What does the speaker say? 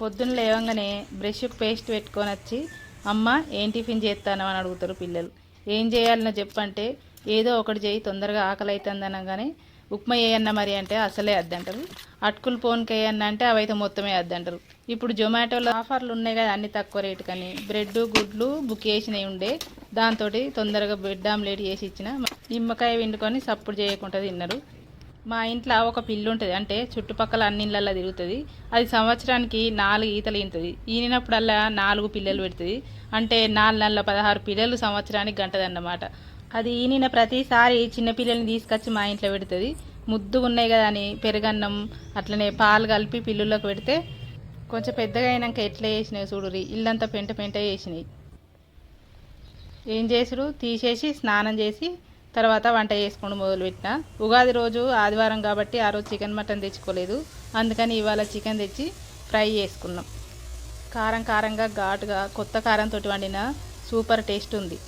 పొద్దున్న లేవగానే brush paste పెట్టుకొని వచ్చి అమ్మ ఏం టిఫిన్ చేస్తాను అని అడుగుతారు పిల్లలు. ఏం చేయాలనో చెప్పంటే ఏదో ఒకటి చేయి తొందరగా ఆకలి అవుతుంది అనగానే ఉప్మా వేయన్నా మరి అంటే అసలే అద్దంటారు అటుకులు పోన్కి వేయన్నా అంటే అవైతే మొత్తమే అద్దంటారు ఇప్పుడు జొమాటోలో ఆఫర్లు ఉన్నాయి కదా అన్ని తక్కువ రేటు కానీ బ్రెడ్ గుడ్లు బుక్ చేసినవి ఉండే. దాంతో తొందరగా బ్రెడ్ ఆమ్లెట్ చేసి ఇచ్చిన. నిమ్మకాయ వండుకొని సప్పుడు చేయకుండా తిన్నారు. మా ఇంట్లో ఒక పిల్లు ఉంటుంది. అంటే చుట్టుపక్కల అన్నిళ్ళల్లో తిరుగుతుంది. అది సంవత్సరానికి నాలుగు ఈతలు ఈనుతుంది. ఈనినప్పుడల్లా నాలుగు పిల్లలు పెడుతుంది. అంటే నాలుగు నెలల పదహారు పిల్లలు సంవత్సరానికి గంటదన్నమాట. అది ఈనిన ప్రతిసారి చిన్నపిల్లల్ని తీసుకొచ్చి మా ఇంట్లో పెడుతుంది. ముద్దు ఉన్నాయి కదా అని పెరుగన్నం అట్లనే పాలు కలిపి పిల్లుల్లోకి పెడితే కొంచెం పెద్దగా అయినాక ఎట్లా వేసినాయి చూడురి ఇల్లంతా పెంట పెంట చేసినాయి. ఏం చేసుడు? తీసేసి స్నానం చేసి తర్వాత వంట చేసుకొని మొదలుపెట్టిన. ఉగాది రోజు ఆదివారం కాబట్టి ఆ రోజు చికెన్ మటన్ తెచ్చుకోలేదు. అందుకని ఇవాళ చికెన్ తెచ్చి ఫ్రై చేసుకున్నాం. కారం కారంగా ఘాటుగా కొత్త కారంతో వండిన సూపర్ టేస్ట్ ఉంది.